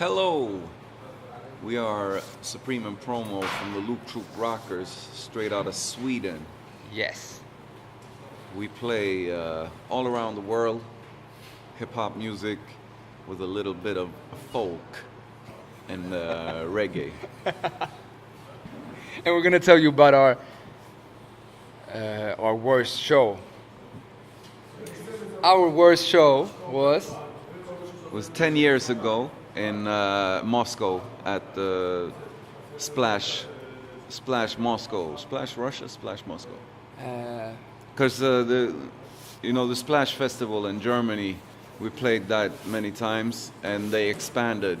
Hello! We are Supreme and Promo from the Loop Troop Rockers, straight out of Sweden. Yes. We play uh, all around the world, hip hop music with a little bit of folk and uh, reggae. And we're gonna tell you about our uh, our worst show. Our worst show was It was 10 years ago in uh, Moscow at the Splash, Splash Moscow, Splash Russia, Splash Moscow. uh, Because uh, the, you know, the Splash Festival in Germany, we played that many times, and they expanded,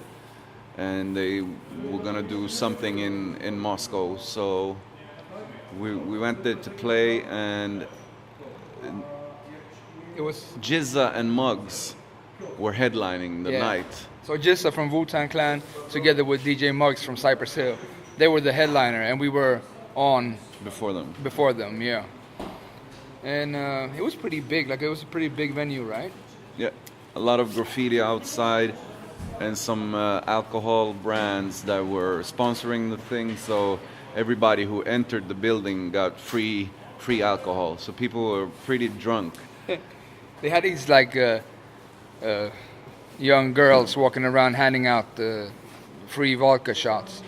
and they were gonna do something in in Moscow. So we we went there to play, and it was Jizza and Muggs were headlining the Yeah. night. so Jissa from Wu Tang Clan together with DJ Muggs from Cypress Hill. They were the headliner, and we were on Before them, before them. Yeah. And uh, it was pretty big. Like it was a pretty big venue, right? yeah, a lot of graffiti outside, and some uh, alcohol brands that were sponsoring the thing. So everybody who entered the building got free free alcohol. So people were pretty drunk. They had these like uh, uh, young girls walking around handing out free vodka shots.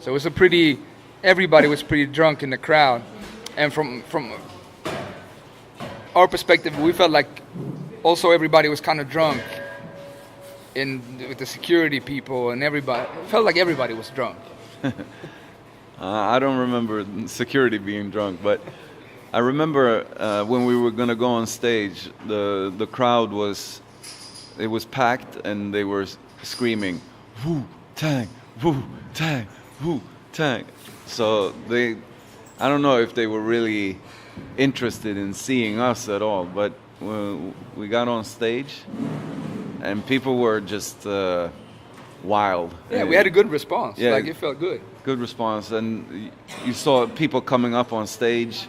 So it was a pretty. Everybody was pretty drunk in the crowd, and from from our perspective, we felt like also everybody was kind of drunk. In with the security people and everybody, felt like everybody was drunk. Uh, I don't remember security being drunk, but I remember uh, when we were gonna go on stage, the the crowd was it was packed and they were screaming Wu Tang, Wu Tang, Wu Tang. So they, I don't know if they were really interested in seeing us at all, but we got on stage and people were just uh, wild. Yeah, we had a good response. Yeah. Like it felt good. good response and you saw people coming up on stage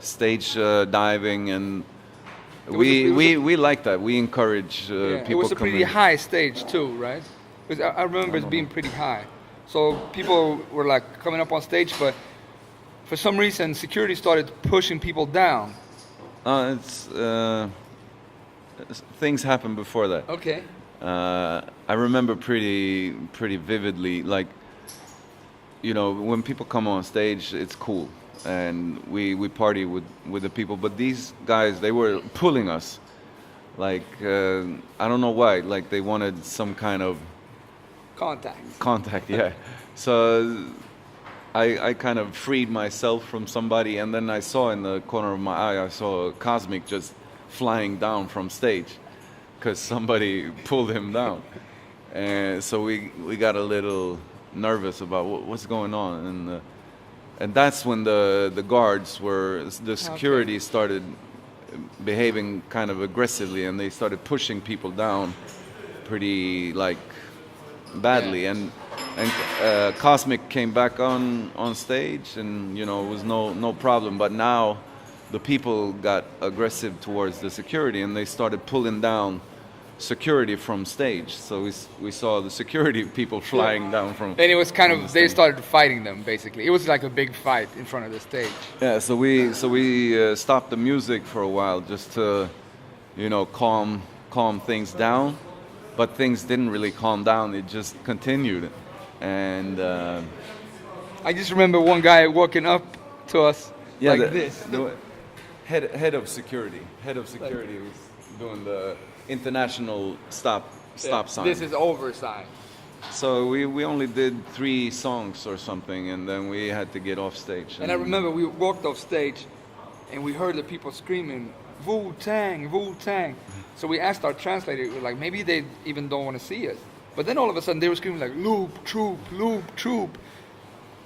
stage uh, diving and we a- we a- we like that we encourage uh, Yeah, people it was a pretty high stage too, right? Because I, I remember it being pretty high. So people were like coming up on stage, but for some reason security started pushing people down. uh, it's uh, things happened before that Okay. uh, I remember pretty pretty vividly like you know when people come on stage it's cool. And we we party with with the people. But these guys they were pulling us. Like uh, I don't know why. Like they wanted some kind of Contact. contact yeah. So I, I kind of freed myself from somebody and then I saw in the corner of my eye I saw Cosmic just flying down from stage because somebody pulled him down. And so we we got a little nervous about what, what's going on. And uh, and that's when the the guards were the security started behaving kind of aggressively and they started pushing people down pretty like badly. Yeah. and and uh, Cosmic came back on on stage and you know it was no no problem. But now the people got aggressive towards the security and they started pulling down security from stage so we, we saw the security people flying down from And it was kind of the they started fighting them basically. It was like a big fight in front of the stage. yeah so we so we uh, stopped the music for a while just to you know calm calm things down but things didn't really calm down it just continued and uh, I just remember one guy walking up to us like the, this. the head head of security head of security was doing the international stop stop sign This is over sign. so we, we only did three songs or something and then we had to get off stage And I remember we walked off stage and we heard the people screaming, Wu Tang, Wu Tang. So we asked our translator, like, maybe they even don't want to see us. But then all of a sudden they were screaming like, Loop, Troop, Loop, Troop.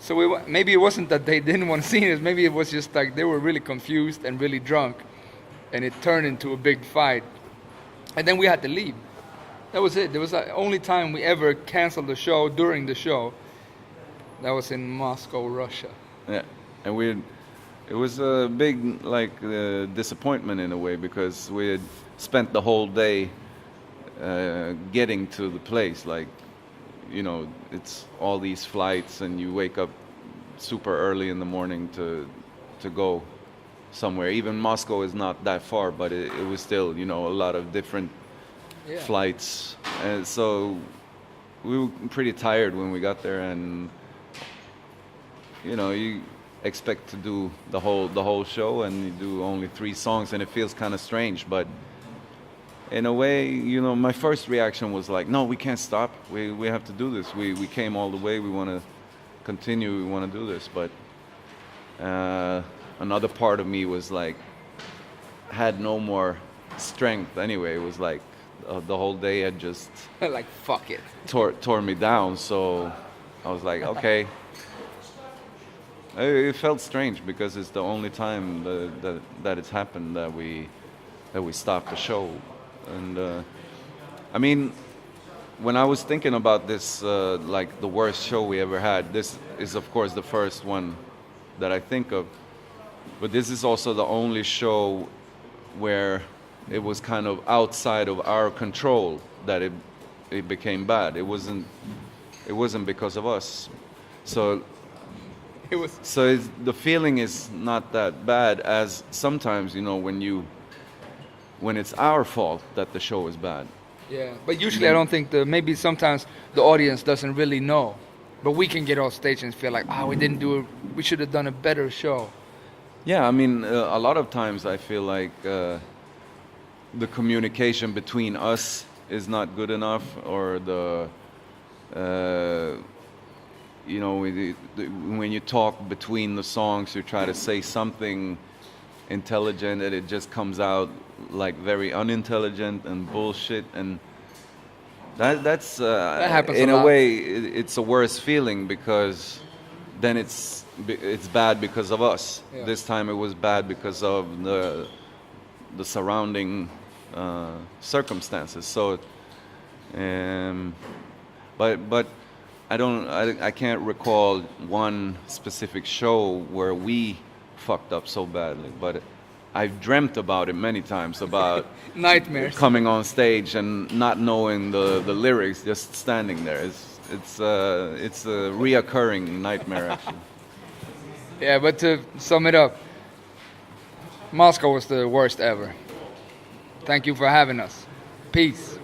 So we, maybe it wasn't that they didn't want to see us, maybe it was just like they were really confused and really drunk. And it turned into a big fight. And then we had to leave. That was it. There was the only time we ever canceled the show during the show. That was in Moscow, Russia. Yeah, and we, it was a big like uh, disappointment in a way because we had spent the whole day uh, getting to the place. Like, you know, it's all these flights, and you wake up super early in the morning to to go somewhere. Even Moscow is not that far, but it, it was still, you know, a lot of different Yeah. flights, and so we were pretty tired when we got there, and you know, you expect to do the whole the whole show, and you do only three songs, and it feels kind of strange, but in a way, you know, my first reaction was like, no, we can't stop. We we have to do this. We we came all the way. We want to continue. We want to do this, but uh, another part of me was like had no more strength anyway. It was like uh, the whole day had just like fuck it. tore tore me down. So I was like, okay. It felt strange because it's the only time that, that, that it's happened that we that we stopped the show, and uh, I mean, when I was thinking about this, uh, like the worst show we ever had, this is of course the first one that I think of, but this is also the only show where it was kind of outside of our control that it it became bad. It wasn't it wasn't because of us. So It was so it's, the feeling is not that bad as sometimes you know when you when it's our fault that the show is bad. yeah. But usually I don't think the maybe sometimes the audience doesn't really know. But we can get off stage and feel like, ah, we didn't do it. We should have done a better show. Yeah, I mean, uh, a lot of times I feel like uh, the communication between us is not good enough, or the, uh, you know, the, the, when you talk between the songs, you try to say something intelligent, and it just comes out like very unintelligent and bullshit, and that that's uh, happens a in a, lot. way it, it's a worse feeling because then it's it's bad because of us. Yeah. This time it was bad because of the the surrounding uh, circumstances. So, um, but but I don't I, I can't recall one specific show where we fucked up so badly. But I've dreamt about it many times about Nightmares. coming on stage and not knowing the, the lyrics, just standing there. It's it's uh, it's a reoccurring nightmare actually. Yeah, but to sum it up, Moscow was the worst ever. Thank you for having us. Peace.